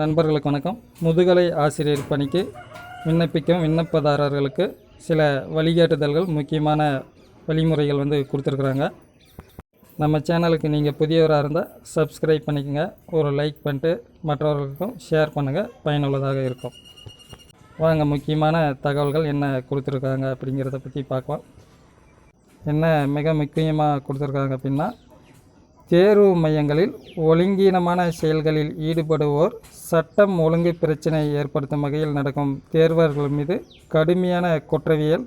நண்பர்களுக்கு வணக்கம். முதுகலை ஆசிரியர் பணிக்கு விண்ணப்பிக்கும் விண்ணப்பதாரர்களுக்கு சில வழிகாட்டுதல்கள் முக்கியமான வழிமுறைகள் வந்து கொடுத்துருக்குறாங்க. நம்ம சேனலுக்கு நீங்கள் புதியவராக இருந்தால் சப்ஸ்கிரைப் பண்ணிக்கோங்க. ஒரு லைக் பண்ணிட்டு மற்றவர்களுக்கும் ஷேர் பண்ணுங்கள் பயனுள்ளதாக இருக்கும். வாங்க முக்கியமான தகவல்கள் என்ன கொடுத்துருக்காங்க அப்படிங்கிறத பற்றி பார்க்கலாம். என்ன மிக முக்கியமாக கொடுத்துருக்காங்க அப்படின்னா தேர்வு மையங்களில் ஒழுங்கீனமான செயல்களில் ஈடுபடுவோர் சட்டம் ஒழுங்கு பிரச்சினை ஏற்படுத்தும் வகையில் நடக்கும் தேர்வர்கள் மீது கடுமையான குற்றவியல்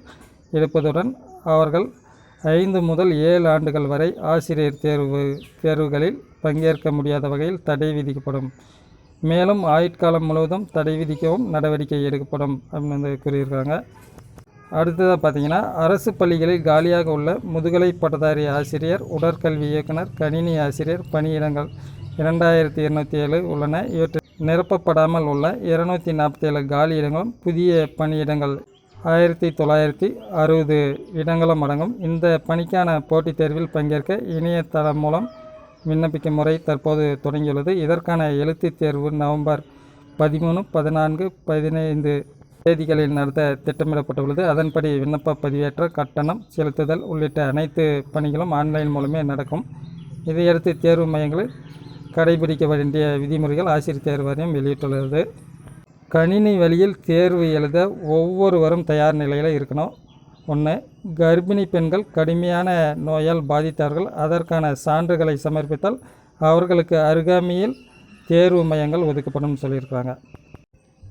எடுப்பதுடன் அவர்கள் ஐந்து முதல் ஏழு ஆண்டுகள் வரை ஆசிரியர் தேர்வு தேர்வுகளில் பங்கேற்க முடியாத வகையில் தடை விதிக்கப்படும். மேலும் ஆயுட்காலம் முழுவதும் தடை விதிக்கவும் நடவடிக்கை எடுக்கப்படும் அப்படின்னு வந்து கூறியிருக்காங்க. அடுத்ததாக பார்த்தீங்கன்னா அரசு பள்ளிகளில் காலியாக உள்ள முதுகலை பட்டதாரி ஆசிரியர் உடற்கல்வி இயக்குனர் கணினி ஆசிரியர் பணியிடங்கள் இரண்டாயிரத்தி இருநூற்றி ஏழு உள்ளன. இவற்றில் நிரப்பப்படாமல் உள்ள இருநூற்றி நாற்பத்தி ஏழு காலி இடங்களும் புதிய பணியிடங்கள் ஆயிரத்தி தொள்ளாயிரத்தி அறுபது இடங்களும் அடங்கும். இந்த பணிக்கான போட்டித் தேர்வில் பங்கேற்க இணையதளம் மூலம் விண்ணப்பிக்கும் முறை தற்போது தொடங்கியுள்ளது. இதற்கான எழுத்துத் தேர்வு நவம்பர் பதிமூணு பதினான்கு பதினைந்து தேதிகளில் நடத்த திட்டமிடப்பட்டுள்ளது. அதன்படி விண்ணப்ப பதிவேற்ற கட்டணம் செலுத்துதல் உள்ளிட்ட அனைத்து பணிகளும் ஆன்லைன் மூலமே நடக்கும். இதையடுத்து தேர்வு மையங்களில் கடைபிடிக்க வேண்டிய விதிமுறைகள் ஆசிரியர் தேர்வு வாரியம் வெளியிட்டுள்ளது. கணினி வழியில் தேர்வு எழுத ஒவ்வொருவரும் தயார் நிலையில் இருக்கணும். ஒன்று கர்ப்பிணி பெண்கள் கடுமையான நோயால் பாதித்தார்கள். அதற்கான சான்றுகளை சமர்ப்பித்தால் அவர்களுக்கு அருகாமையில் தேர்வு மையங்கள் ஒதுக்கப்படும் சொல்லியிருக்காங்க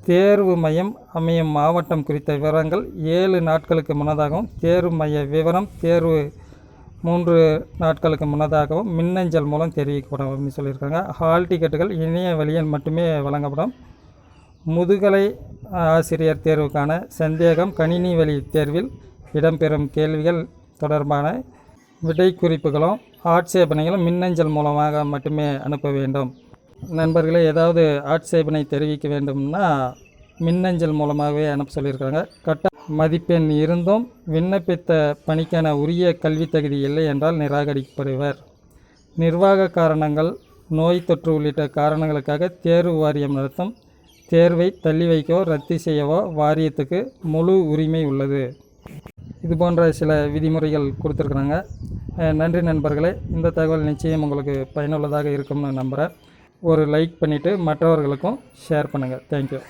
தேர்வு மையம் அமையும் மாவட்டம் குறித்த விவரங்கள் ஏழு நாட்களுக்கு முன்னதாகவும் தேர்வு மைய விவரம் தேர்வு மூன்று நாட்களுக்கு முன்னதாகவும் மின்னஞ்சல் மூலம் தெரிவிக்கப்படும் அப்படின்னு சொல்லியிருக்காங்க. ஹால் டிக்கெட்டுகள் இணைய வழியில் மட்டுமே வழங்கப்படும். முதுகலை ஆசிரியர் தேர்வுக்கான சந்தேகம் கணினி வழி தேர்வில் இடம்பெறும் கேள்விகள் தொடர்பான விடை குறிப்புகளும் ஆட்சேபனைகளும் மின்னஞ்சல் மூலமாக மட்டுமே அனுப்ப வேண்டும். நண்பர்களே ஏதாவது ஆட்சேபனை தெரிவிக்க வேண்டும்னா மின்னஞ்சல் மூலமாகவே அனுப்ப சொல்லியிருக்காங்க கட்ட மதிப்பெண் இருந்தும் விண்ணப்பித்த பணிக்கான உரிய கல்வி தகுதி இல்லை என்றால் நிராகரிக்கப்படுவர். நிர்வாக காரணங்கள் நோய் தொற்று உள்ளிட்ட காரணங்களுக்காக தேர்வு வாரியம் நடத்தும் தேர்வை தள்ளி வைக்கவோ ரத்து செய்யவோ வாரியத்துக்கு முழு உரிமை உள்ளது. இது போன்ற சில விதிமுறைகள் கொடுத்துருக்குறாங்க. நன்றி நண்பர்களே. இந்த தகவல் நிச்சயம் உங்களுக்கு பயனுள்ளதாக இருக்கும்னு நம்புகிறேன் ஒரு லைக் பண்ணிவிட்டு மற்றவர்களுக்கும் ஷேர் பண்ணுங்கள் தேங்க்யூ